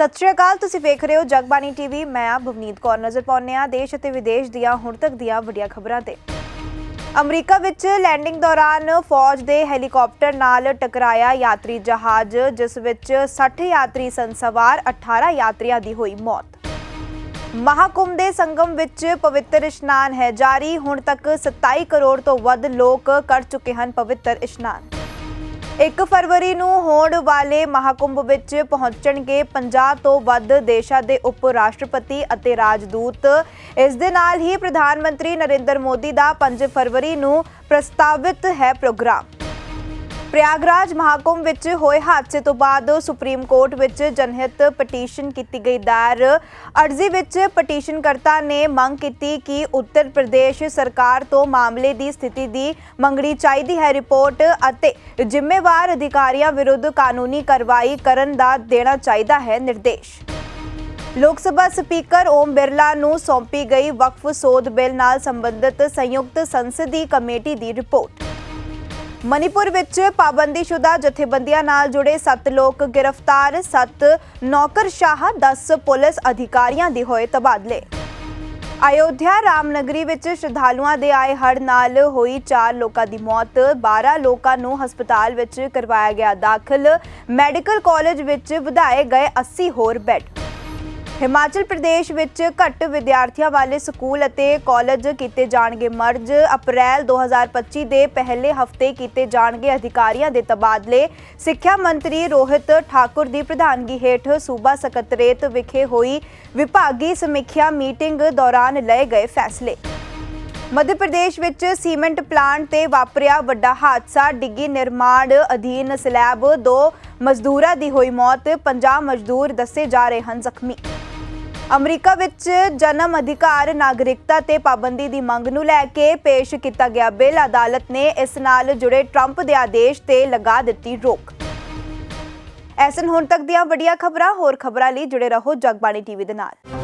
ਸਤਿ ਸ਼੍ਰੀ ਅਕਾਲ, ਤੁਸੀਂ ਵੇਖ ਰਹੇ ਹੋ ਜਗਬਾਣੀ ਟੀਵੀ। ਮੈਂ ਆ ਭਵਨੀਤ ਕੌਰ, ਨਜ਼ਰ ਪਾਉਂਦੇ ਆ ਦੇਸ਼ ਅਤੇ ਵਿਦੇਸ਼ ਦੀਆਂ, ਹੁਣ ਤੱਕ ਦੀਆਂ ਵੱਡੀਆਂ ਖਬਰਾਂ ਤੇ। ਅਮਰੀਕਾ ਵਿੱਚ ਲੈਂਡਿੰਗ ਦੌਰਾਨ ਫੌਜ ਦੇ ਹੈਲੀਕਾਪਟਰ ਨਾਲ ਟਕਰਾਇਆ ਯਾਤਰੀ ਜਹਾਜ਼, ਜਿਸ ਵਿੱਚ 60 ਯਾਤਰੀ ਸੰਸਵਾਰ 18 ਯਾਤਰੀਆਂ ਦੀ ਹੋਈ ਮੌਤ। ਮਹਾਕੁੰਭ ਦੇ ਸੰਗਮ ਵਿੱਚ ਪਵਿੱਤਰ ਇਸ਼ਨਾਨ ਹੈ ਜਾਰੀ, ਹੁਣ ਤੱਕ 27 ਕਰੋੜ ਤੋਂ ਵੱਧ ਲੋਕ ਕਰ ਚੁੱਕੇ ਹਨ ਪਵਿੱਤਰ ਇਸ਼ਨਾਨ। 1 ਫਰਵਰੀ ਨੂੰ ਹੋਣ ਵਾਲੇ ਮਹਾਕੁੰਭ ਵਿੱਚ ਪਹੁੰਚਣਗੇ 50 ਤੋਂ ਵੱਧ ਦੇਸ਼ਾਂ ਦੇ ਉਪ ਰਾਸ਼ਟਰਪਤੀ ਅਤੇ ਰਾਜਦੂਤ। ਇਸ ਦੇ ਨਾਲ ਹੀ ਪ੍ਰਧਾਨ ਮੰਤਰੀ ਨਰਿੰਦਰ ਮੋਦੀ ਦਾ 5 ਫਰਵਰੀ ਨੂੰ ਪ੍ਰਸਤਾਵਿਤ ਹੈ ਪ੍ਰੋਗਰਾਮ। ਪ੍ਰਯਾਗਰਾਜ ਮਹਾਕੁੰਭ ਵਿੱਚ ਹੋਏ ਹਾਦਸੇ ਤੋਂ ਬਾਅਦ ਸੁਪਰੀਮ ਕੋਰਟ ਵਿੱਚ ਜਨਹਿਤ ਪਟੀਸ਼ਨ ਕੀਤੀ ਗਈ ਦਾਇਰ। ਅਰਜ਼ੀ ਵਿੱਚ ਪਟੀਸ਼ਨਕਰਤਾ ਨੇ ਮੰਗ ਕੀਤੀ ਕਿ ਉੱਤਰ ਪ੍ਰਦੇਸ਼ ਸਰਕਾਰ ਤੋਂ ਮਾਮਲੇ ਦੀ ਸਥਿਤੀ ਦੀ ਮੰਗਣੀ ਚਾਹੀਦੀ ਹੈ। ਰਿਪੋਰਟ ਅਤੇ ਜ਼ਿੰਮੇਵਾਰ ਅਧਿਕਾਰੀਆਂ ਵਿਰੁੱਧ ਕਾਨੂੰਨੀ ਕਾਰਵਾਈ ਕਰਨ ਦਾ ਦੇਣਾ ਚਾਹੀਦਾ ਹੈ ਨਿਰਦੇਸ਼। ਲੋਕ ਸਭਾ ਸਪੀਕਰ ਓਮ ਬਿਰਲਾ ਨੂੰ ਸੌਂਪੀ ਗਈ ਵਕਫ ਸੋਧ ਬਿੱਲ ਨਾਲ ਸੰਬੰਧਿਤ ਸੰਯੁਕਤ ਸੰਸਦੀ ਕਮੇਟੀ ਦੀ ਰਿਪੋਰਟ। ਮਨੀਪੁਰ ਵਿੱਚ ਪਾਬੰਦੀਸ਼ੁਦਾ ਜਥੇਬੰਦੀਆਂ ਨਾਲ ਜੁੜੇ 7 ਲੋਕ ਗ੍ਰਿਫਤਾਰ 7 ਨੌਕਰਸ਼ਾਹ 10 ਪੁਲਿਸ ਅਧਿਕਾਰੀਆਂ ਦੇ ਹੋਏ ਤਬਾਦਲੇ। ਅਯੋਧਿਆ ਰਾਮਨਗਰੀ ਵਿੱਚ ਸ਼ਰਧਾਲੂਆਂ ਦੇ ਆਏ ਹੜ੍ਹ ਨਾਲ ਹੋਈ 4 ਲੋਕਾਂ ਦੀ ਮੌਤ 12 ਲੋਕਾਂ ਨੂੰ ਹਸਪਤਾਲ ਵਿੱਚ ਕਰਵਾਇਆ ਗਿਆ ਦਾਖਲ। ਮੈਡੀਕਲ ਕਾਲਜ ਵਿੱਚ ਵਧਾਏ ਗਏ 80 ਹੋਰ ਬੈੱਡ। ਹਿਮਾਚਲ ਪ੍ਰਦੇਸ਼ ਵਿੱਚ ਘੱਟ ਵਿਦਿਆਰਥੀਆਂ ਵਾਲੇ ਸਕੂਲ ਅਤੇ ਕਾਲਜ ਕੀਤੇ ਜਾਣਗੇ ਮਰਜ। ਅਪ੍ਰੈਲ 2025 ਦੇ ਪਹਿਲੇ ਹਫ਼ਤੇ ਕੀਤੇ ਜਾਣਗੇ ਅਧਿਕਾਰੀਆਂ ਦੇ ਤਬਾਦਲੇ। ਸਿੱਖਿਆ ਮੰਤਰੀ ਰੋਹਿਤ ਠਾਕੁਰ ਦੀ ਪ੍ਰਧਾਨਗੀ ਹੇਠ ਸੂਬਾ ਸਕੱਤਰੇਤ ਵਿਖੇ ਹੋਈ ਵਿਭਾਗੀ ਸਮੀਖਿਆ ਮੀਟਿੰਗ ਦੌਰਾਨ ਲਏ ਗਏ ਫੈਸਲੇ। ਮੱਧ ਪ੍ਰਦੇਸ਼ ਵਿੱਚ ਸੀਮੈਂਟ ਪਲਾਂਟ ਤੇ ਵਾਪਰਿਆ ਵੱਡਾ ਹਾਦਸਾ। ਡਿੱਗੀ ਨਿਰਮਾਣ ਅਧੀਨ ਸਲੈਬ ਦੋ ਮਜ਼ਦੂਰਾਂ ਦੀ ਹੋਈ ਮੌਤ। 50 ਮਜ਼ਦੂਰ ਦੱਸੇ ਜਾ ਰਹੇ ਹਨ ਜ਼ਖਮੀ। ਅਮਰੀਕਾ ਵਿੱਚ ਜਨਮ ਅਧਿਕਾਰ, ਨਾਗਰਿਕਤਾ ਤੇ ਪਾਬੰਦੀ ਦੀ ਮੰਗ ਨੂੰ ਲੈ ਕੇ ਪੇਸ਼ ਕੀਤਾ ਗਿਆ ਬਿੱਲ। ਅਦਾਲਤ ਨੇ ਇਸ ਨਾਲ ਜੁੜੇ ਟਰੰਪ ਦੇ ਆਦੇਸ਼ ਤੇ ਲਗਾ ਦਿੱਤੀ ਰੋਕ। ਐਸਨ, ਹੁਣ ਤੱਕ ਦੀਆਂ ਵੱਡੀਆਂ ਖਬਰਾਂ, ਹੋਰ ਖਬਰਾਂ ਲਈ ਜੁੜੇ ਰਹੋ ਜਗਬਾਣੀ ਟੀਵੀ ਦੇ ਨਾਲ।